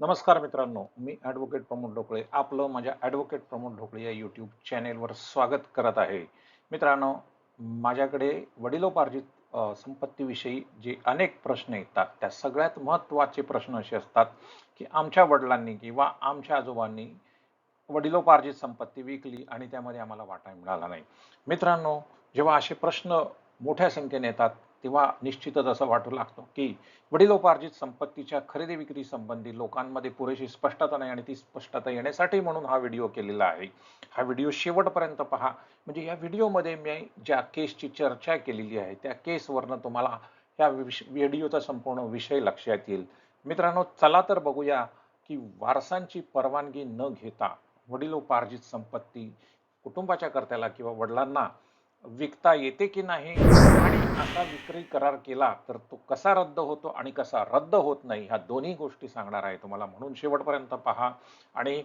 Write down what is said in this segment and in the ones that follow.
नमस्कार मित्रांनो मी ॲडव्होकेट प्रमोद ढोकळे. आपलं माझ्या ॲडव्होकेट प्रमोद ढोकळे या यूट्यूब चॅनेलवर स्वागत करत आहे. मित्रांनो माझ्याकडे वडिलोपार्जित संपत्तीविषयी जे अनेक प्रश्न येतात त्या सगळ्यात महत्त्वाचे प्रश्न असे असतात की आमच्या वडिलांनी किंवा आमच्या आजोबांनी वडिलोपार्जित संपत्ती विकली आणि त्यामध्ये आम्हाला वाटा मिळाला नाही. मित्रांनो जेव्हा असे प्रश्न मोठ्या संख्येने येतात तेव्हा निश्चितच असं वाटू लागतं की वडिलोपार्जित संपत्तीच्या खरेदी विक्री संबंधी लोकांमध्ये पुरेशी स्पष्टता नाही आणि ती स्पष्टता येण्यासाठी म्हणून हा व्हिडिओ केलेला आहे. हा व्हिडिओ शेवटपर्यंत पहा. म्हणजे या व्हिडिओमध्ये मी ज्या केसची चर्चा केलेली आहे त्या केसवरनं तुम्हाला या व्हिडिओचा संपूर्ण विषय लक्षात येईल. मित्रांनो चला तर बघूया की वारसांची परवानगी न घेता वडिलोपार्जित संपत्ती कुटुंबाच्या कर्त्याला किंवा वडिलांना विकता येते की नाही? आणि असा विक्री करार केला तर तो कसा रद्द होतो आणि कसा रद्द होत नाही ह्या दोन्ही गोष्टी सांगणार आहे तुम्हाला. म्हणून शेवटपर्यंत पहा. आणि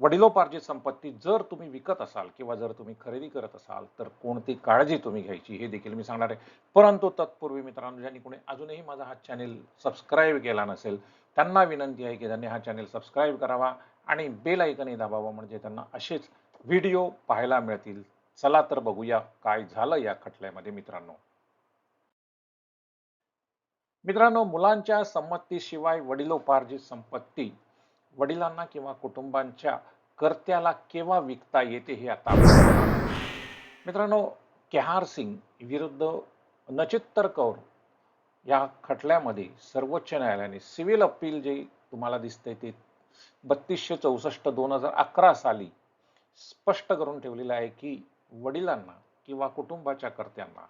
वडिलोपार्जित संपत्ती जर तुम्ही विकत असाल किंवा जर तुम्ही खरेदी करत असाल तर कोणती काळजी तुम्ही घ्यायची हे देखील मी सांगणार आहे. परंतु तत्पूर्वी मित्रांनो ज्यांनी कोणी अजूनही माझा हा चॅनेल सबस्क्राईब केला नसेल त्यांना विनंती आहे की त्यांनी हा चॅनेल सबस्क्राईब करावा आणि बेल ऐकनही दाबावा म्हणजे त्यांना असेच व्हिडिओ पाहायला मिळतील. चला तर बघूया काय झालं या खटल्यामध्ये मित्रांनो. मित्रांनो मुलांच्या संमतीशिवाय वडिलोपार्जित संपत्ती वडिलांना किंवा कुटुंबांच्या कर्त्याला केव्हा विकता येते हे आता मित्रांनो केहार सिंग विरुद्ध नचित्तर कौर या खटल्यामध्ये सर्वोच्च न्यायालयाने सिव्हिल अपील जे तुम्हाला दिसते ते बत्तीसशे चौसष्ट दोन हजार अकरा साली स्पष्ट करून ठेवलेलं आहे की वडिलांना किंवा कुटुंबाच्या कर्त्यांना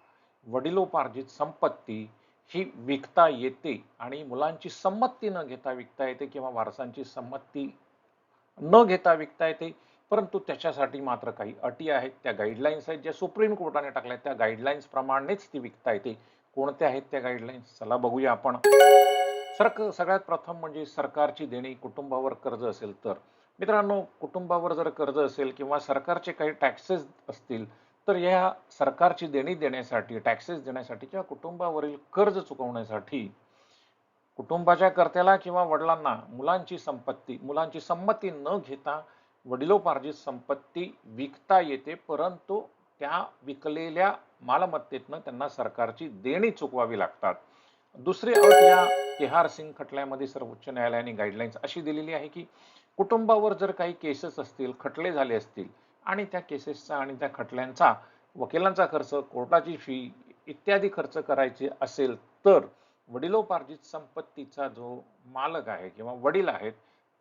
वडिलोपार्जित संपत्ती ही विकता येते आणि मुलांची संमती न घेता विकता येते किंवा वारसांची संमती न घेता विकता येते परंतु त्याच्यासाठी मात्र काही अटी आहेत. त्या गाईडलाईन्स आहेत ज्या सुप्रीम कोर्टाने टाकल्या आहेत, त्या गाईडलाईन्स प्रमाणेच ती विकता येते. कोणत्या आहेत त्या गाईडलाईन्स चला बघूया आपण. सरक सगळ्यात प्रथम म्हणजे सरकारची देणी कुटुंबावर कर्ज असेल तर. मित्रांनो कुटुंबावर जर कर्ज असेल किंवा सरकारचे काही टॅक्सेस असतील तर या सरकारची देणी देण्यासाठी टॅक्सेस देण्यासाठी किंवा कुटुंबावरील कर्ज चुकवण्यासाठी कुटुंबाच्या कर्त्याला किंवा वडिलांना मुलांची संपत्ती मुलांची संमती न घेता वडिलोपार्जित संपत्ती विकता येते परंतु त्या विकलेल्या मालमत्तेतनं त्यांना सरकारची देणी चुकवावी लागतात. दुसरी अट या केहार सिंग खटल्यामध्ये सर्वोच्च न्यायालयाने गाईडलाईन्स अशी दिलेली आहे की कुटुंबावर जर काही केसेस असतील खटले झाले असतील आणि त्या केसेसचा आणि त्या खटल्यांचा वकिलांचा खर्च कोर्टाची फी इत्यादी खर्च करायचे असेल तर वडिलोपार्जित संपत्तीचा जो मालक आहे किंवा वडील आहेत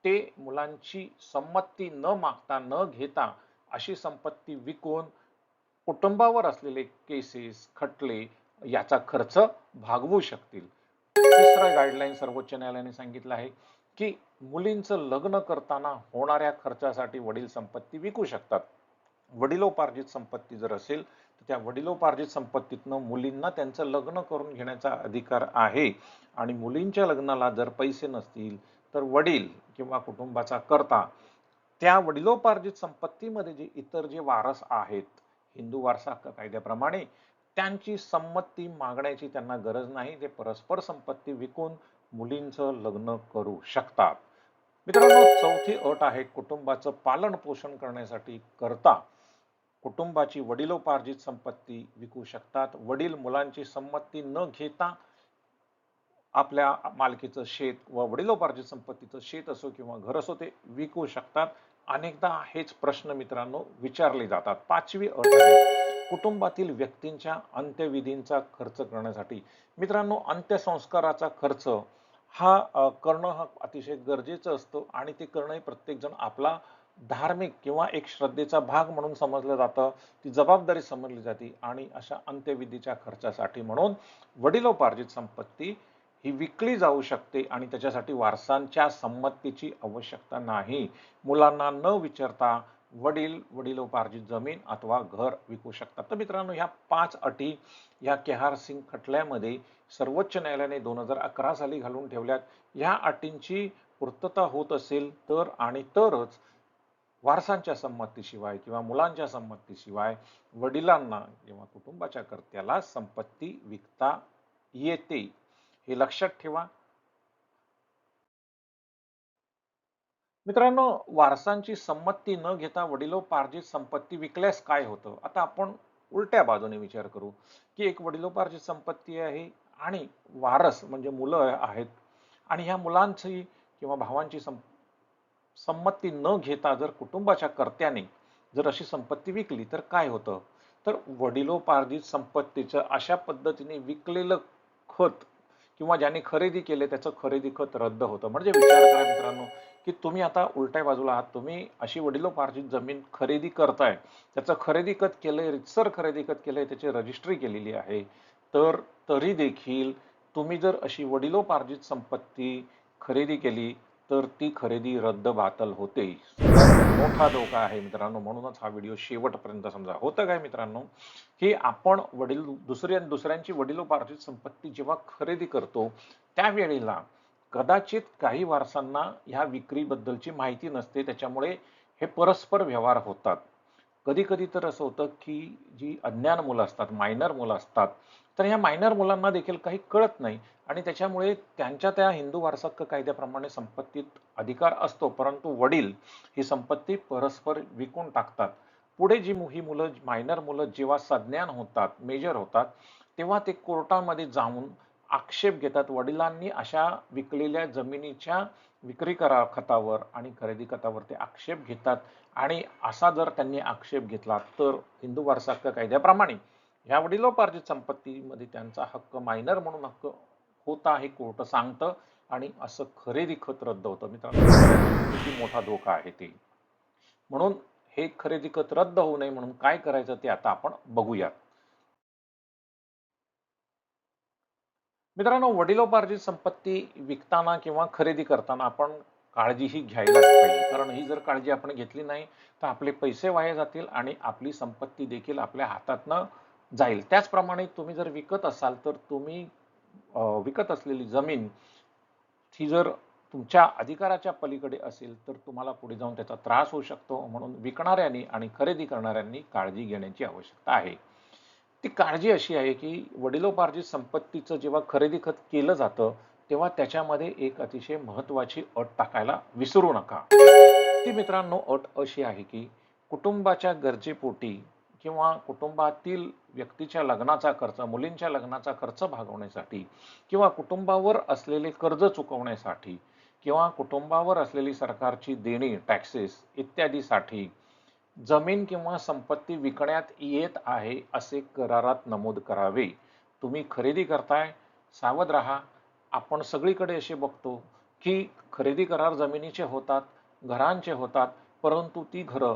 ते मुलांची संमती न मागता न घेता अशी संपत्ती विकून कुटुंबावर असलेले केसेस खटले याचा खर्च भागवू शकतील. तिसरा गाईडलाईन सर्वोच्च न्यायालयाने सांगितलं आहे. की मुलींचं लग्न करताना होणाऱ्या खर्चासाठी वडील संपत्ती विकू शकतात. वडिलोपार्जित संपत्ती जर असेल तर त्या वडिलोपार्जित संपत्तीतनं मुलींना त्यांचं लग्न करून घेण्याचा अधिकार आहे. आणि मुलींच्या लग्नाला जर पैसे नसतील तर वडील किंवा कुटुंबाचा करता त्या वडिलोपार्जित संपत्तीमध्ये जे इतर जे वारस आहेत हिंदू वारसा हक्क कायद्याप्रमाणे त्यांची संमती मागण्याची त्यांना गरज नाही. ते परस्पर संपत्ती विकून मुलींचं लग्न करू शकतात. मित्रांनो चौथी अट आहे कुटुंबाचं पालन पोषण करण्यासाठी करता. कुटुंबाची वडिलोपार्जित संपत्ती विकू शकतात. वडील मुलांची संमती न घेता आपल्या मालकीचं शेत व वडिलोपार्जित संपत्तीचं शेत असो किंवा घर असो ते विकू शकतात. अनेकदा हेच प्रश्न मित्रांनो विचारले जातात. पाचवी अट आहे कुटुंबातील व्यक्तींच्या अंत्यविधींचा खर्च करण्यासाठी. मित्रांनो अंत्यसंस्काराचा खर्च हा करणं हा अतिशय गरजेचं असतं आणि ते करणंही प्रत्येकजण आपला धार्मिक किंवा एक श्रद्धेचा भाग म्हणून समजलं जातं. ती जबाबदारी समजली जाते आणि अशा अंत्यविधीच्या खर्चासाठी म्हणून वडिलोपार्जित संपत्ती ही विकली जाऊ शकते आणि त्याच्यासाठी वारसांच्या संमतीची आवश्यकता नाही. मुलांना न विचारता वडील वडिलोपार्जित जमीन अथवा घर विकू शकतात. तर मित्रांनो ह्या पाच अटी या केहार सिंग खटल्यामध्ये सर्वोच्च न्यायालयाने दोन हजार अकरा साली घालून ठेवल्यात. ह्या अटींची पूर्तता होत असेल तर आणि तरच वारसांच्या संमतीशिवाय किंवा मुलांच्या संमतीशिवाय वडिलांना किंवा कुटुंबाच्या कर्त्याला संपत्ती विकता येते. हे लक्षात ठेवा. मित्रांनो वारसांची संमती न घेता वडिलोपार्जित संपत्ती विकल्यास काय होतं? आता आपण उलट्या बाजूने विचार करू की एक वडिलोपार्जित संपत्ती आहे आणि वारस म्हणजे मुलं आहेत आणि ह्या मुलांची किंवा भावांची सं संमती न घेता जर कुटुंबाच्या कर्त्याने जर अशी संपत्ती विकली तर काय होतं? तर वडिलोपार्जित संपत्तीचं अशा पद्धतीने विकलेलं खत किंवा ज्याने खरेदी केले त्याचं खरेदी खत रद्द होतं. म्हणजे विचार करा मित्रांनो की तुम्ही आता उलट्या बाजूला आहात तुम्ही अशी वडिलोपार्जित जमीन खरेदी करताय त्याचं खरेदी कत केलंय रितसर खरेदी कत केलंय त्याची रजिस्ट्री केलेली आहे तर तरी देखील तुम्ही जर अशी वडिलोपार्जित संपत्ती खरेदी केली तर ती खरेदी रद्द बातल होते. मोठा धोका आहे मित्रांनो म्हणूनच हा व्हिडिओ शेवटपर्यंत समजा. होतं काय मित्रांनो की आपण वडील दुसऱ्या दुसऱ्यांची वडिलोपार्जित संपत्ती जेव्हा खरेदी करतो त्यावेळेला कदाचित काही वारसांना ह्या विक्रीबद्दलची माहिती नसते त्याच्यामुळे हे परस्पर व्यवहार होतात. कधी कधी तर असं होतं की जी अज्ञान मुलं असतात मायनर मुलं असतात तर ह्या मायनर मुलांना देखील काही कळत नाही आणि त्याच्यामुळे त्यांच्या त्या हिंदू वारसाक कायद्याप्रमाणे संपत्तीत अधिकार असतो परंतु वडील ही संपत्ती परस्पर विकून टाकतात. पुढे जी ही मुलं मायनर मुलं जेव्हा सज्ञान होतात मेजर होतात तेव्हा ते कोर्टामध्ये जाऊन आक्षेप घेतात. वडिलांनी अशा विकलेल्या जमिनीच्या विक्री करा खतावर आणि खरेदी खतावर ते आक्षेप घेतात. आणि असा जर त्यांनी आक्षेप घेतला तर हिंदू वारसा हक्क कायद्याप्रमाणे ह्या वडिलोपार्जित संपत्तीमध्ये त्यांचा हक्क मायनर म्हणून हक्क होता हे कोर्ट सांगतं. आणि असं खरेदी खत रद्द होतं. मित्रांनो किती मोठा धोका आहे ते. म्हणून हे खरेदी खत रद्द होऊ नये म्हणून काय करायचं ते आता आपण बघूयात. मित्रांनो वडिलोपार्जित संपत्ती विकताना किंवा खरेदी करताना आपण काळजी ही घ्यायलाच पाहिजे. कारण ही जर काळजी आपण घेतली नाही तर आपले पैसे वाया जातील आणि आपली संपत्ती देखील आपल्या हातातनं जाईल. त्याचप्रमाणे तुम्ही जर विकत असाल तर तुम्ही विकत असलेली जमीन ही जर तुमच्या अधिकाराच्या पलीकडे असेल तर तुम्हाला पुढे जाऊन त्याचा त्रास होऊ शकतो. म्हणून विकणाऱ्यांनी आणि खरेदी करणाऱ्यांनी काळजी घेण्याची आवश्यकता आहे. ती काळजी अशी आहे की वडिलोपार्जित संपत्तीचं जेव्हा खरेदी खत केलं जातं तेव्हा त्याच्यामध्ये एक अतिशय महत्वाची अट टाकायला विसरू नका. ती मित्रांनो अट अशी आहे की कुटुंबाच्या गरजेपोटी किंवा कुटुंबातील व्यक्तीच्या लग्नाचा खर्च मुलींच्या लग्नाचा खर्च भागवण्यासाठी किंवा कुटुंबावर असलेले कर्ज चुकवण्यासाठी किंवा कुटुंबावर असलेली सरकारची देणी टॅक्सेस इत्यादीसाठी जमीन किंवा संपत्ती विकण्यात येत आहे असे करारात नमूद करावे. तुम्ही खरेदी करताय सावध राहा. आपण सगळीकडे असे बघतो की खरेदी करार जमिनीचे होतात घरांचे होतात परंतु ती घरं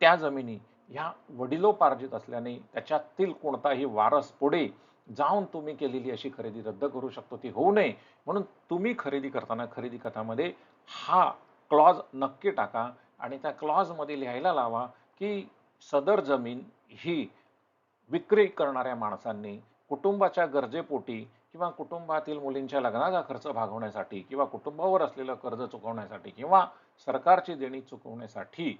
त्या जमिनी ह्या वडिलोपार्जित असल्याने त्याच्यातील कोणताही वारस पुढे जाऊन तुम्ही केलेली अशी खरेदी रद्द करू शकतो. ती होऊ नये. म्हणून तुम्ही खरेदी करताना खरेदी खतामध्ये हा क्लॉज नक्की टाका आणि त्या क्लॉजमध्ये लिहायला लावा की सदर जमीन ही विक्री करणाऱ्या माणसांनी कुटुंबाच्या गरजेपोटी किंवा कुटुंबातील मुलींच्या लग्नाचा खर्च भागवण्यासाठी किंवा कुटुंबावर असलेलं कर्ज चुकवण्यासाठी किंवा सरकारची देणी चुकवण्यासाठी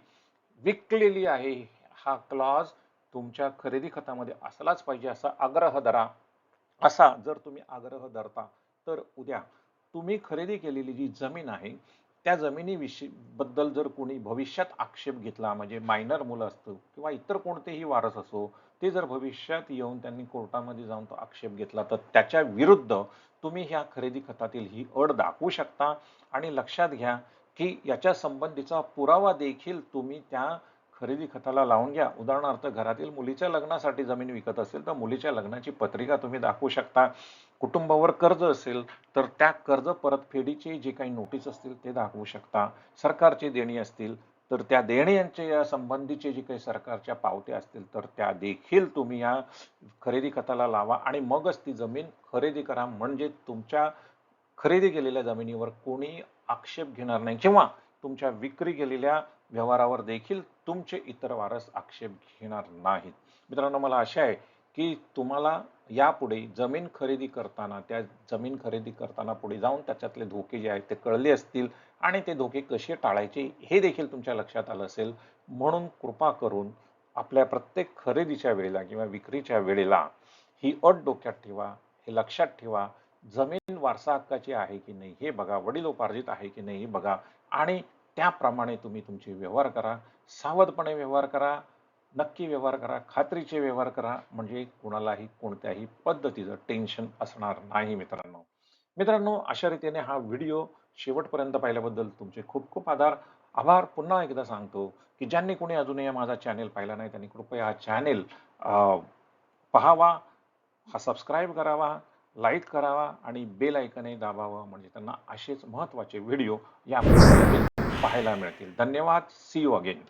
विकलेली आहे हा क्लॉज तुमच्या खरेदी खतामध्ये असलाच पाहिजे असा आग्रह धरा. असा जर तुम्ही आग्रह धरता तर उद्या तुम्ही खरेदी केलेली जी जमीन आहे त्या जमिनीविषयी बद्दल जर कोणी भविष्यात आक्षेप घेतला म्हणजे मायनर मुलं असतं किंवा इतर कोणतेही वारस असो ते जर भविष्यात येऊन त्यांनी कोर्टामध्ये जाऊन तो आक्षेप घेतला तर त्याच्या विरुद्ध तुम्ही ह्या खरेदी खतातील ही अड दाखवू शकता. आणि लक्षात घ्या की याच्या संबंधीचा पुरावा देखील तुम्ही त्या खरेदी खताला लावून घ्या. उदाहरणार्थ घरातील मुलीच्या लग्नासाठी जमीन विकत असेल तर मुलीच्या लग्नाची पत्रिका तुम्ही दाखवू शकता. कुटुंबावर कर्ज असेल तर त्या कर्ज परतफेडीचे जे काही नोटीस असतील ते दाखवू शकता. सरकारची देणी असतील तर त्या देण्यांच्या या संबंधीचे जे काही सरकारच्या पावत्या असतील तर त्या देखील तुम्ही या खरेदी खताला लावा आणि मगच ती जमीन खरेदी करा. म्हणजे तुमच्या खरेदी केलेल्या जमिनीवर कोणी आक्षेप घेणार नाही किंवा तुमच्या विक्री केलेल्या व्यवहारावर देखील तुमचे इतर वारस आक्षेप घेणार नाहीत. मित्रांनो मला आशा आहे की तुम्हाला यापुढे जमीन खरेदी करताना त्या जमीन खरेदी करताना पुढे जाऊन त्याच्यातले धोके जे आहेत ते कळले असतील आणि ते धोके कसे टाळायचे हे देखील तुमच्या लक्षात आलं असेल. म्हणून कृपा करून आपल्या प्रत्येक खरेदीच्या वेळेला किंवा विक्रीच्या वेळेला ही अट डोक्यात ठेवा हे लक्षात ठेवा. जमीन वारसा हक्काची आहे की नाही हे बघा वडिलोपार्जित आहे की नाही हे बघा आणि त्याप्रमाणे तुम्ही तुमचे व्यवहार करा. सावधपणे व्यवहार करा. नक्की व्यवहार करा खात्रीचे व्यवहार करा म्हणजे कुणालाही कोणत्याही पद्धतीचं टेन्शन असणार नाही मित्रांनो. मित्रांनो अशा रीतीने हा व्हिडिओ शेवटपर्यंत पाहिल्याबद्दल तुमचे खूप खूप आधार आभार पुन्हा एकदा सांगतो की ज्यांनी कोणी अजूनही माझा चॅनेल पाहिला नाही त्यांनी कृपया हा चॅनेल पहावा हा सबस्क्राईब करावा लाईक करावा आणि बेल ऐकनही दाबावं म्हणजे त्यांना असेच महत्त्वाचे व्हिडिओ या पाहायला मिळतील. धन्यवाद. C you again